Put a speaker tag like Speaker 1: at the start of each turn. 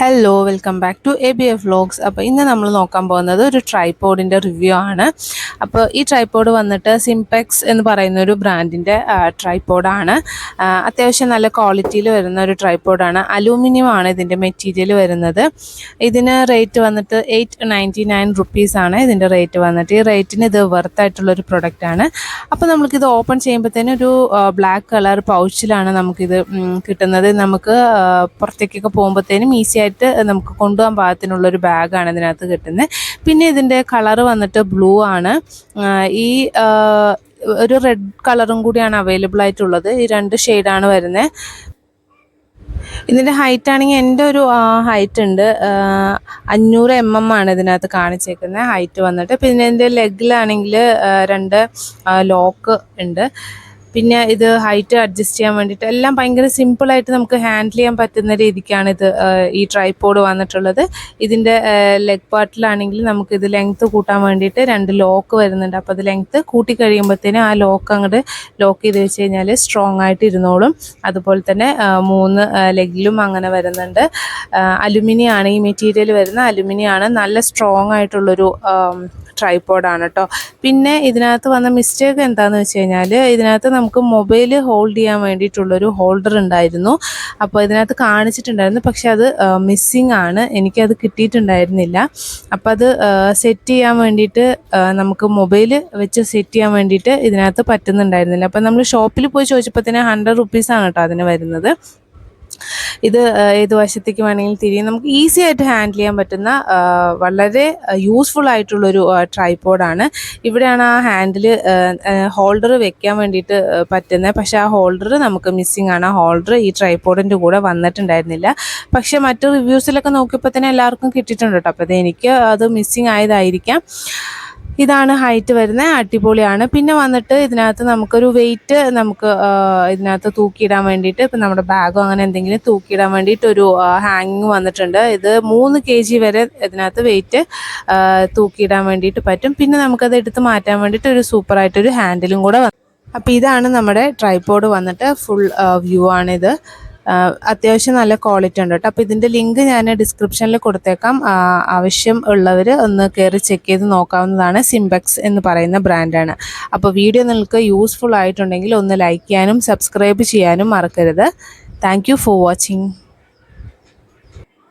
Speaker 1: Hello welcome back to A B F vlogs അപ്പോൾ ഇന്ന് നമ്മൾ നോക്കാൻ പോകുന്നത് ഒരു ട്രൈപോഡിന്റെ റിവ്യൂ ആണ്. അപ്പോൾ ഈ ട്രൈപോഡ് വന്നിട്ട് സിംപെക്സ് എന്ന് പറയുന്ന ഒരു ബ്രാൻഡിന്റെ ട്രൈപോഡാണ് അത്യാവശ്യം നല്ല ക്വാളിറ്റിയിൽ വരുന്ന ഒരു ട്രൈപോഡാണ് അലൂമിനിയം ആണ് ഇതിന്റെ മെറ്റീരിയൽ വരുന്നത്. ഇതിന് റേറ്റ് വന്നിട്ട് എയ്റ്റ് നയന്റി നയൻ റുപ്പീസാണ് ഇതിന്റെ റേറ്റ് വന്നിട്ട്. ഈ റേറ്റിന് ഇത് വെർത്ത് ആയിട്ടുള്ളൊരു പ്രൊഡക്റ്റാണ് അപ്പോൾ നമുക്കിത് ഓപ്പൺ ചെയ്യുമ്പോഴത്തേനും ഒരു ബ്ലാക്ക് കളർ പൗച്ചിലാണ് നമുക്കിത് കിട്ടുന്നത്. നമുക്ക് പുറത്തേക്കൊക്കെ പോകുമ്പോഴത്തേനും ഈസി നമുക്ക് കൊണ്ടുപോകാൻ പാകത്തിനുള്ള ഒരു ബാഗാണ് ഇതിനകത്ത് കിട്ടുന്നത് പിന്നെ ഇതിന്റെ കളർ വന്നിട്ട് ബ്ലൂ ആണ്. ഈ ഒരു റെഡ് കളറും കൂടിയാണ് അവൈലബിൾ ആയിട്ടുള്ളത്. ഈ രണ്ട് ഷെയ്ഡാണ് വരുന്നത് ഇതിന്റെ ഹൈറ്റ് ആണെങ്കിൽ എന്റെ ഒരു ഹൈറ്റ് ഉണ്ട്. അഞ്ഞൂറ് എം എം ആണ് ഇതിനകത്ത് കാണിച്ചേക്കുന്നത് ഹൈറ്റ് വന്നിട്ട്. പിന്നെ എന്റെ ലെഗിലാണെങ്കിൽ രണ്ട് ലോക്ക് ഉണ്ട്. പിന്നെ ഇത് ഹൈറ്റ് അഡ്ജസ്റ്റ് ചെയ്യാൻ വേണ്ടിയിട്ട് എല്ലാം ഭയങ്കര സിമ്പിളായിട്ട് നമുക്ക് ഹാൻഡിൽ ചെയ്യാൻ പറ്റുന്ന രീതിക്കാണ് ഇത് ഈ ട്രൈപോഡ് വന്നിട്ടുള്ളത്. ഇതിന്റെ ലെഗ് പാർട്ടിലാണെങ്കിൽ നമുക്ക് ഇത് ലെങ്ത്ത് കൂട്ടാൻ വേണ്ടിയിട്ട് രണ്ട് ലോക്ക് വരുന്നുണ്ട്. അപ്പോൾ അത് ലെങ്ത്ത് കൂട്ടി കഴിയുമ്പോഴത്തേനും ആ ലോക്ക് അങ്ങോട്ട് ലോക്ക് ചെയ്ത് വെച്ച് കഴിഞ്ഞാൽ സ്ട്രോങ് ആയിട്ട് ഇരുന്നോളും. അതുപോലെ തന്നെ മൂന്ന് ലെഗിലും അങ്ങനെ വരുന്നുണ്ട്. അലുമിനിയാണ് ഈ മെറ്റീരിയൽ വരുന്ന അലുമിനിയാണ് നല്ല സ്ട്രോങ് ആയിട്ടുള്ളൊരു ട്രൈപോഡാണ് കേട്ടോ പിന്നെ ഇതിനകത്ത് വന്ന മിസ്റ്റേക്ക് എന്താണെന്ന് വെച്ച് കഴിഞ്ഞാൽ ഇതിനകത്ത് നമുക്ക് മൊബൈൽ ഹോൾഡ് ചെയ്യാൻ വേണ്ടിയിട്ടുള്ളൊരു ഹോൾഡർ ഉണ്ടായിരുന്നു. അപ്പോൾ ഇതിനകത്ത് കാണിച്ചിട്ടുണ്ടായിരുന്നു. പക്ഷെ അത് മിസ്സിങ് ആണ്. എനിക്കത് കിട്ടിയിട്ടുണ്ടായിരുന്നില്ല. അപ്പോൾ അത് സെറ്റ് ചെയ്യാൻ വേണ്ടിയിട്ട് നമുക്ക് മൊബൈൽ വെച്ച് സെറ്റ് ചെയ്യാൻ വേണ്ടിയിട്ട് ഇതിനകത്ത് പറ്റുന്നുണ്ടായിരുന്നില്ല. അപ്പോൾ നമ്മൾ ഷോപ്പിൽ പോയി ചോദിച്ചപ്പോൾ തന്നെ ഹൺഡ്രഡ് റുപ്പീസാണ് കേട്ടോ അതിന് വരുന്നത്. ഇത് ഏത് വശത്തേക്ക് വേണമെങ്കിലും തിരിയും. നമുക്ക് ഈസി ആയിട്ട് ഹാൻഡിൽ ചെയ്യാൻ പറ്റുന്ന വളരെ യൂസ്ഫുൾ ആയിട്ടുള്ളൊരു ട്രൈപോഡാണ് ഇവിടെയാണ് ആ ഹാൻഡിൽ ഹോൾഡർ വെക്കാൻ വേണ്ടിയിട്ട് പറ്റുന്നത്. പക്ഷെ ആ ഹോൾഡർ നമുക്ക് മിസ്സിങ് ആണ്. ആ ഹോൾഡർ ഈ ട്രൈപോഡിന്റെ കൂടെ വന്നിട്ടുണ്ടായിരുന്നില്ല. പക്ഷെ മറ്റു റിവ്യൂസിലൊക്കെ നോക്കിയപ്പോൾ തന്നെ എല്ലാവർക്കും കിട്ടിയിട്ടുണ്ട് കേട്ടോ. അപ്പോൾ അത് എനിക്ക് അത് മിസ്സിങ് ആയതായിരിക്കാം. ഇതാണ് ഹൈറ്റ് വരുന്നത് അടിപൊളിയാണ്. പിന്നെ വന്നിട്ട് ഇതിനകത്ത് നമുക്കൊരു വെയിറ്റ് നമുക്ക് ഇതിനകത്ത് തൂക്കിയിടാൻ വേണ്ടിയിട്ട് ഇപ്പം നമ്മുടെ ബാഗോ അങ്ങനെ എന്തെങ്കിലും തൂക്കിയിടാൻ വേണ്ടിയിട്ട് ഒരു ഹാങ്ങിങ് വന്നിട്ടുണ്ട്. ഇത് മൂന്ന് കെ ജി വരെ ഇതിനകത്ത് വെയിറ്റ് തൂക്കിയിടാൻ വേണ്ടിയിട്ട് പറ്റും. പിന്നെ നമുക്കത് എടുത്ത് മാറ്റാൻ വേണ്ടിയിട്ട് ഒരു സൂപ്പറായിട്ടൊരു ഹാൻഡിലും കൂടെ അപ്പോൾ ഇതാണ് നമ്മുടെ ട്രൈപോഡ് വന്നിട്ട് ഫുൾ വ്യൂ ആണിത്. അത്യാവശ്യം നല്ല ക്വാളിറ്റി ഉണ്ട് കേട്ടോ. അപ്പോൾ ഇതിന്റെ ലിങ്ക് ഞാൻ ഡിസ്ക്രിപ്ഷനിൽ കൊടുത്തേക്കാം. ആവശ്യം ഉള്ളവർ ഒന്ന് കയറി ചെക്ക് ചെയ്ത് നോക്കാവുന്നതാണ് സിംബെക്സ് എന്ന് പറയുന്ന ബ്രാൻഡാണ് അപ്പോൾ വീഡിയോ നിങ്ങൾക്ക് യൂസ്ഫുൾ ആയിട്ടുണ്ടെങ്കിൽ ഒന്ന് ലൈക്ക് ചെയ്യാനും സബ്സ്ക്രൈബ് ചെയ്യാനും മറക്കരുത്. Thank for watching